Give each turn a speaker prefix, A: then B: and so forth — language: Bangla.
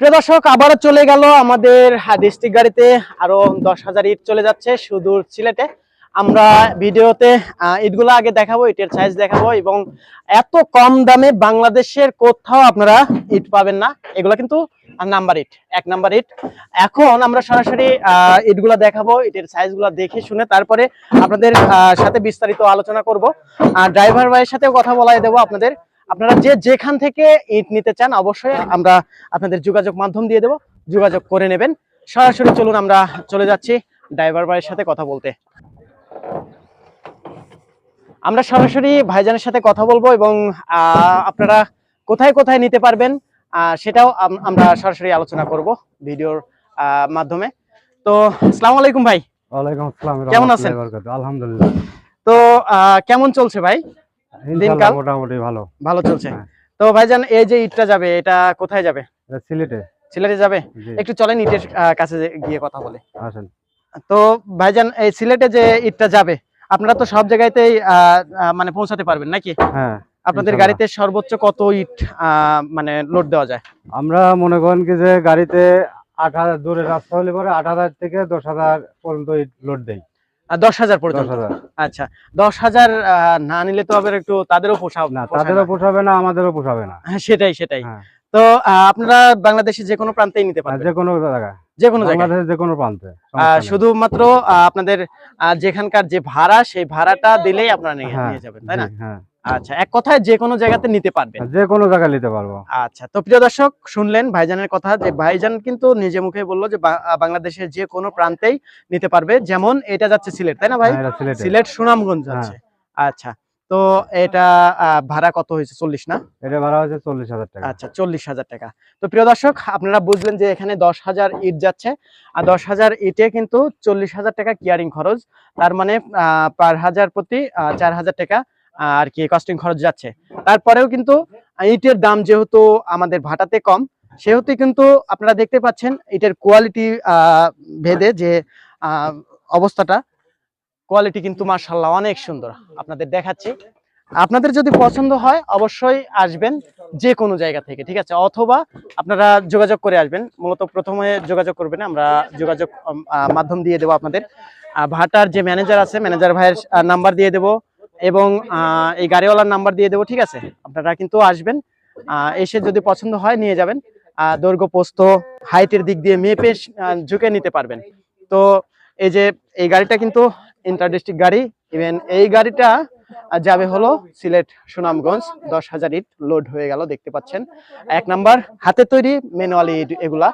A: প্রিয় দর্শক, আবারও চলে গেল আমাদের ডিস্ট্রিক্ট গাড়িতে। আরও দশ হাজার ইট চলে যাচ্ছে সুদূর সিলেটে। আমরা ভিডিওতে ইটগুলো আগে দেখাবো, ইটের সাইজ দেখাবো এবং এত কম দামে বাংলাদেশের কোথাও আপনারা ইট পাবেন না। এগুলো কিন্তু নাম্বার ইট, এক নাম্বার ইট। এখন আমরা সরাসরি ইটগুলো দেখাবো, ইটের সাইজগুলো দেখে শুনে তারপরে আপনাদের সাথে বিস্তারিত আলোচনা করব। আর ড্রাইভার ভাইয়ের সাথেও কথা বলাই দেবো আপনাদের। আপনারা যে যেখান থেকে ইট নিতে চান অবশ্যই আমরা আপনাদের যোগাযোগ মাধ্যম দিয়ে দেবো। যোগাযোগ করে নেবেন। সরাসরি চলুন আমরা চলে যাচ্ছি ড্রাইভার ভাইয়ের সাথে কথা বলতে। আমরা সরাসরি ভাইজানের সাথে কথা বলব এবং আহ, আপনারা কোথায় কোথায় নিতে পারবেন আহ, সেটাও আমরা সরাসরি আলোচনা করব ভিডিওর আহ, মাধ্যমে। তো আসসালামু আলাইকুম ভাই।
B: ওয়ালাইকুম আসসালাম
A: কেমন আছেন?
B: আলহামদুলিল্লাহ।
A: তো আহ, কেমন চলছে ভাই? দিনকাল?
B: মোটামুটি ভালো।
A: ভালো চলছে।
B: হ্যাঁ।
A: তো ভাইজান এই যে ইটটা যাবে এটা কোথায় যাবে?
B: সিলেটে।
A: সিলেটে যাবে? একটু চলেন ইটের কাছে গিয়ে কথা বলে।
B: আসেন।
A: তো ভাইজান এই সিলেটে যে ইটটা যাবে আপনারা তো সব জায়গাতেই মানে পৌঁছাতে পারবেন নাকি?
B: হ্যাঁ
A: আপনাদের গাড়িতে সর্বোচ্চ কত ইট আহ, মানে লোড দেওয়া যায়?
B: আমরা মনে করেন কি যে গাড়িতে আট হাজার দূরে রাস্তা হলে পরে আট হাজার থেকে দশ হাজার পর্যন্ত ইট লোড দেয়
A: দশ হাজার পর্যন্ত। আচ্ছা দশ হাজার না নিলে তো আবার একটু তাদেরও পোষা
B: না
A: পোষায়
B: তাদেরও
A: না।
B: পোষাবে না আমাদেরও পোষাবে না।
A: হ্যাঁ, সেটাই সেটাই।
B: হ্যাঁ।
A: তো আহ, আপনারা বাংলাদেশে যে কোনো প্রান্তেই নিতে পারেন
B: যে কোনো জায়গায়।
A: যে কোনো
B: বাংলাদেশের যে কোনো প্রান্তে।
A: আহ, শুধুমাত্র আহ, আপনাদের যেখানকার যে ভাড়া সেই ভাড়াটা দিলেই আপনারা নিয়ে
B: হ্যাঁ,
A: যাবেন তাই না? আচ্ছা এক কথায় যে কোনো জায়গাতে নিতে পারবেন
B: যে কোনো জায়গায় নিতে পারব।
A: আচ্ছা তো প্রিয় দর্শক শুনলেন ভাইজানের কথা যে ভাইজান কিন্তু নিজে মুখে বলল যে বাংলাদেশের যে কোনো প্রান্তেই নিতে পারবে যেমন এটা যাচ্ছে সিলেট তাই না ভাই?
B: হ্যাঁ, সিলেটে।
A: সুনামগঞ্জ যাচ্ছে। আচ্ছা তো এটা ভাড়া কত হয়েছে? চল্লিশ না?
B: এটা ভাড়া হচ্ছে চল্লিশ হাজার টাকা।
A: আচ্ছা চল্লিশ হাজার টাকা। তো প্রিয় দর্শক আপনারা বুঝলেন যে এখানে দশ হাজার ইট যাচ্ছে। আর দশ হাজার ইটে কিন্তু চল্লিশ হাজার টাকা কিয়ারিং খরচ। তার মানে আহ, পার হাজার প্রতি চার হাজার টাকা আর কি কস্টিং খরচ যাচ্ছে। তারপরেও কিন্তু ইটের দাম যেহেতু আমাদের ভাটাতে কম, সেহেতু কিন্তু আপনারা দেখতে পাচ্ছেন ইটের কোয়ালিটি ভেদে যে অবস্থাটা কোয়ালিটি কিন্তু মার্শাল্লাহ অনেক সুন্দর। আপনাদের দেখাচ্ছি। আপনাদের যদি পছন্দ হয় অবশ্যই আসবেন যে কোনো জায়গা থেকে, ঠিক আছে? অথবা আপনারা যোগাযোগ করে আসবেন। মূলত প্রথমে যোগাযোগ করবেন, আমরা যোগাযোগ মাধ্যম দিয়ে দেবো আপনাদের। ভাটার যে ম্যানেজার আছে ম্যানেজার ভাইয়ের নাম্বার দিয়ে দেবো। এবং এই গাড়িওয়ালার নাম্বার দিয়ে দেবো, ঠিক আছে? আপনারা কিন্তু আসবেন এসে যদি পছন্দ হয় নিয়ে যাবেন। দৈর্ঘ্য, পোস্ত, হাইটের দিক দিয়ে মেপে ঝুঁকে নিতে পারবেন। তো এই যে, এই গাড়িটা কিন্তু ইন্টার ডিস্ট্রিক্ট গাড়ি। ইভেন এই গাড়িটা যাবে হলো সিলেট সুনামগঞ্জ, দশ হাজার ইট লোড হয়ে গেল, দেখতে পাচ্ছেন। এক নাম্বার, হাতে তৈরি ম্যানুয়ালি এগুলা।